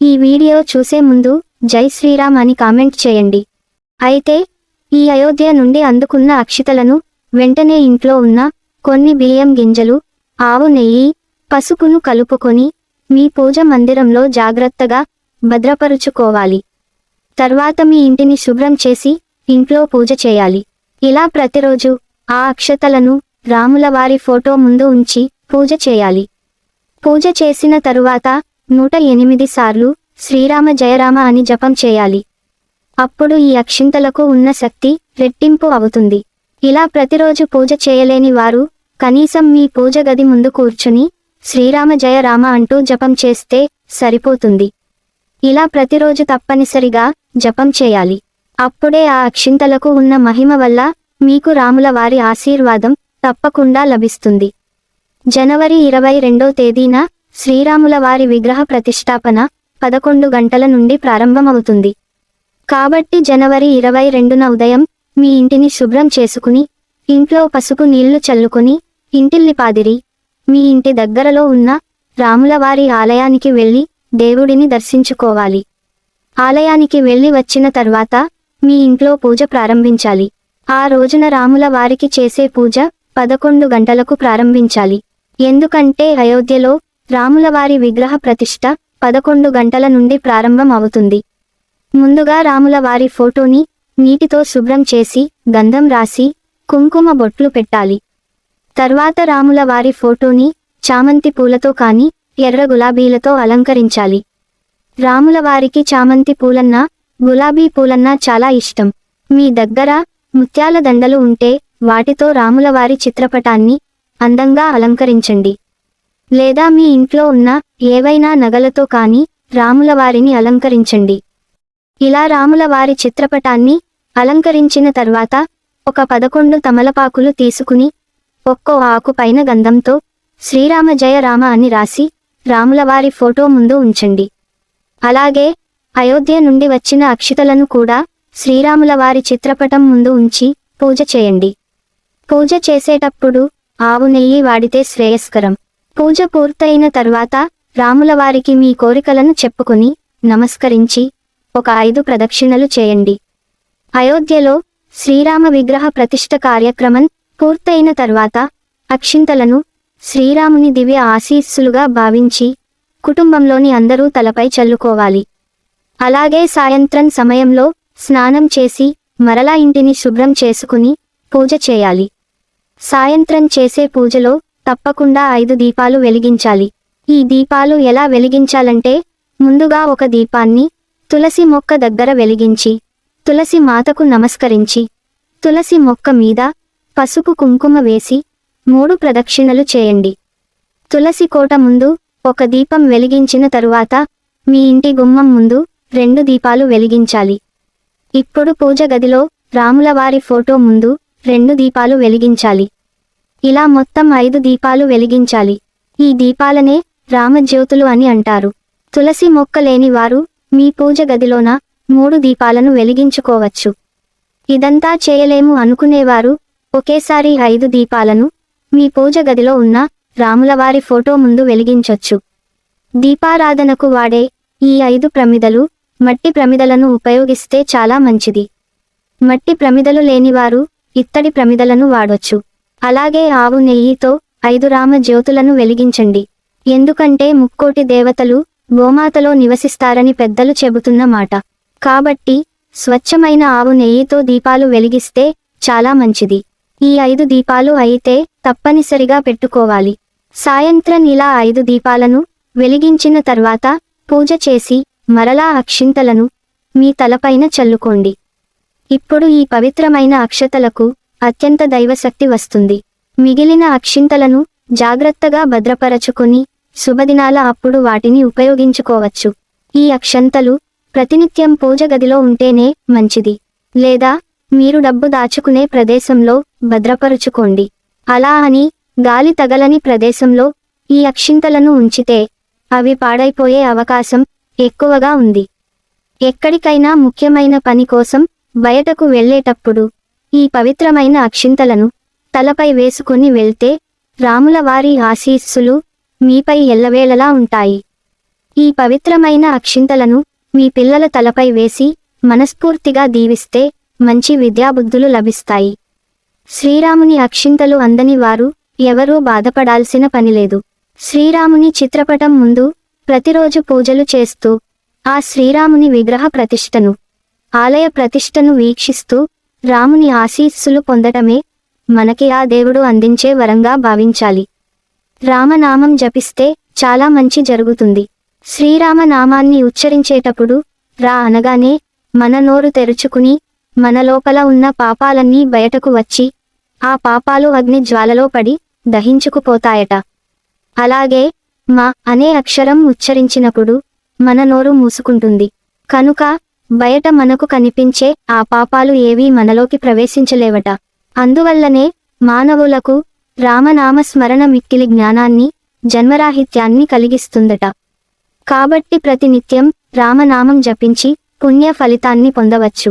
ఈ వీడియో చూసే ముందు జై శ్రీరామ్ అని కామెంట్ చేయండి. అయితే ఈ అయోధ్య నుండి అందుకున్న అక్షితలను వెంటనే ఇంట్లో ఉన్న కొన్ని బియ్యం గింజలు ఆవు నెయ్యి పసుపును కలుపుకొని మీ పూజ మందిరంలో జాగ్రత్తగా భద్రపరుచుకోవాలి. తర్వాత మీ ఇంటిని శుభ్రం చేసి ఇంట్లో పూజ చేయాలి. ఇలా ప్రతిరోజు ఆ అక్షతలను రాముల వారి ఫోటో ముందు ఉంచి పూజ చేయాలి. పూజ చేసిన తరువాత నూట ఎనిమిది సార్లు శ్రీరామ జయరామ అని జపం చేయాలి. అప్పుడు ఈ అక్షింతలకు ఉన్న శక్తి రెట్టింపు అవుతుంది. ఇలా ప్రతిరోజు పూజ చేయలేని వారు కనీసం మీ పూజ గది ముందు కూర్చుని శ్రీరామ జయ రామ అంటూ జపం చేస్తే సరిపోతుంది. ఇలా ప్రతిరోజు తప్పనిసరిగా జపం చేయాలి. అప్పుడే ఆ అక్షింతలకు ఉన్న మహిమ వల్ల మీకు రాముల వారి ఆశీర్వాదం తప్పకుండా లభిస్తుంది. జనవరి ఇరవై రెండో తేదీన శ్రీరాముల వారి విగ్రహ ప్రతిష్టాపన పదకొండు గంటల నుండి ప్రారంభమవుతుంది. కాబట్టి జనవరి ఇరవై రెండున ఉదయం మీ ఇంటిని శుభ్రం చేసుకుని ఇంట్లో పసుపు నీళ్ళు చల్లుకొని ఇంటిల్లిపాదిరి మీ ఇంటి దగ్గరలో ఉన్న రాములవారి ఆలయానికి వెళ్ళి దేవుడిని దర్శించుకోవాలి. ఆలయానికి వెళ్ళి వచ్చిన తర్వాత మీ ఇంట్లో పూజ ప్రారంభించాలి. ఆ రోజున రాముల వారికి చేసే పూజ పదకొండు గంటలకు ప్రారంభించాలి. ఎందుకంటే అయోధ్యలో రాములవారి విగ్రహ ప్రతిష్ట పదకొండు గంటల నుండి ప్రారంభం అవుతుంది ముందుగా రాముల వారి ఫోటోని నీటితో శుభ్రం చేసి గంధం రాసి కుంకుమ బొట్లు పెట్టాలి. తర్వాత రాముల వారి ఫోటోని చామంతి పూలతో కాని ఎర్ర గులాబీలతో అలంకరించాలి. రాములవారికి చామంతి పూలన్నా గులాబీ పూలన్నా చాలా ఇష్టం. మీ దగ్గర ముత్యాల దండలు ఉంటే వాటితో రాములవారి చిత్రపటాన్ని అందంగా అలంకరించండి. లేదా మీ ఇంట్లో ఉన్న ఏవైనా నగలతో కానీ రాముల వారిని అలంకరించండి. ఇలా రాముల వారి చిత్రపటాన్ని అలంకరించిన తర్వాత ఒక పదకొండు తమలపాకులు తీసుకుని ఒక్కో ఆకుపైన గంధంతో శ్రీరామ జయ రామ అని రాసి రాముల వారి ఫోటో ముందు ఉంచండి. అలాగే అయోధ్య నుండి వచ్చిన అక్షితలను కూడా శ్రీరాముల వారి చిత్రపటం ముందు ఉంచి పూజ చేయండి. పూజ చేసేటప్పుడు ఆవు నెయ్యి వాడితే శ్రేయస్కరం. పూజ పూర్తయిన తర్వాత రాముల వారికి మీ కోరికలను చెప్పుకుని నమస్కరించి ఒక ఐదు ప్రదక్షిణలు చేయండి. అయోధ్యలో శ్రీరామ విగ్రహ ప్రతిష్ఠ కార్యక్రమం పూర్తయిన తర్వాత అక్షింతలను శ్రీరాముని దివ్య ఆశీస్సులుగా భావించి కుటుంబంలోని అందరూ తలపై చల్లుకోవాలి. అలాగే సాయంత్రం సమయంలో స్నానం చేసి మరలా ఇంటిని శుభ్రం చేసుకుని పూజ చేయాలి. సాయంత్రం చేసే పూజలో తప్పకుండా ఐదు దీపాలు వెలిగించాలి. ఈ దీపాలు ఎలా వెలిగించాలంటే ముందుగా ఒక దీపాన్ని తులసి మొక్క దగ్గర వెలిగించి తులసి మాతకు నమస్కరించి తులసి మొక్క మీద పసుపు కుంకుమ వేసి మూడు ప్రదక్షిణలు చేయండి. తులసి కోట ముందు ఒక దీపం వెలిగించిన తరువాత మీ ఇంటి గుమ్మం ముందు రెండు దీపాలు వెలిగించాలి. ఇప్పుడు పూజ గదిలో రాములవారి ఫోటో ముందు రెండు దీపాలు వెలిగించాలి. ఇలా మొత్తం ఐదు దీపాలు వెలిగించాలి. ఈ దీపాలనే రామజ్యోతులు అని అంటారు. తులసి మొక్క లేని వారు మీ పూజ గదిలోన మూడు దీపాలను వెలిగించుకోవచ్చు. ఇదంతా చేయలేము అనుకునేవారు ఒకేసారి ఐదు దీపాలను మీ పూజ గదిలో ఉన్న రాములవారి ఫోటో ముందు వెలిగించొచ్చు. దీపారాధనకు వాడే ఈ ఐదు ప్రమిదలు మట్టి ప్రమిదలను ఉపయోగిస్తే చాలా మంచిది. మట్టి ప్రమిదలు లేనివారు ఇత్తడి ప్రమిదలను వాడొచ్చు. అలాగే ఆవు నెయ్యితో ఐదు రామ జ్యోతులను వెలిగించండి. ఎందుకంటే ముక్కోటి దేవతలు గోమాతలో నివసిస్తారని పెద్దలు చెబుతున్న మాట. కాబట్టి స్వచ్ఛమైన ఆవు నెయ్యితో దీపాలు వెలిగిస్తే చాలా మంచిది. ఈ ఐదు దీపాలు అయితే తప్పనిసరిగా పెట్టుకోవాలి. సాయంత్రం ఇలా ఐదు దీపాలను వెలిగించిన తర్వాత పూజ చేసి మరలా అక్షింతలను మీ తలపైన చల్లుకోండి. ఇప్పుడు ఈ పవిత్రమైన అక్షతలకు అత్యంత దైవశక్తి వస్తుంది. మిగిలిన అక్షింతలను జాగ్రత్తగా భద్రపరచుకుని శుభదినాల అప్పుడు వాటిని ఉపయోగించుకోవచ్చు. ఈ అక్షంతలు ప్రతినిత్యం పూజ గదిలో ఉంటేనే మంచిది. లేదా మీరు డబ్బు దాచుకునే ప్రదేశంలో భద్రపరుచుకోండి. అలా అని గాలి తగలని ప్రదేశంలో ఈ అక్షింతలను ఉంచితే అవి పాడైపోయే అవకాశం ఎక్కువగా ఉంది. ఎక్కడికైనా ముఖ్యమైన పని కోసం బయటకు వెళ్ళేటప్పుడు ఈ పవిత్రమైన అక్షింతలను తలపై వేసుకుని వెళ్తే రాముల వారి ఆశీస్సులు మీపై ఎల్లవేళలా ఉంటాయి. ఈ పవిత్రమైన అక్షింతలను మీ పిల్లల తలపై వేసి మనస్ఫూర్తిగా దీవిస్తే మంచి విద్యాబుద్ధులు లభిస్తాయి. శ్రీరాముని అక్షింతలు అందని వారు ఎవరూ బాధపడాల్సిన పనిలేదు శ్రీరాముని చిత్రపటం ముందు ప్రతిరోజు పూజలు చేస్తూ ఆ శ్రీరాముని విగ్రహ ప్రతిష్టను ఆలయ ప్రతిష్టను వీక్షిస్తూ రాముని ఆశీస్సులు పొందటమే మనకి ఆ దేవుడు అందించే వరంగా భావించాలి. రామనామం జపిస్తే చాలా మంచి జరుగుతుంది. శ్రీరామ నామాన్ని ఉచ్చరించేటప్పుడు రా అనగానే మన నోరు తెరుచుకుని మన లోపల ఉన్న పాపాలన్నీ బయటకు వచ్చి ఆ పాపాలు అగ్ని జ్వాలలో పడి దహించుకుపోతాయట. అలాగే మా అనే అక్షరం ఉచ్చరించినప్పుడు మన నోరు మూసుకుంటుంది. కనుక బయట మనకు కనిపించే ఆ పాపాలు ఏవీ మనలోకి ప్రవేశించలేవట. అందువల్లనే మానవులకు రామనామ స్మరణ మిక్కిలి జ్ఞానాన్ని జన్మరాహిత్యాన్ని కలిగిస్తుందట. కాబట్టి ప్రతినిత్యం రామనామం జపించి పుణ్య ఫలితాన్ని పొందవచ్చు.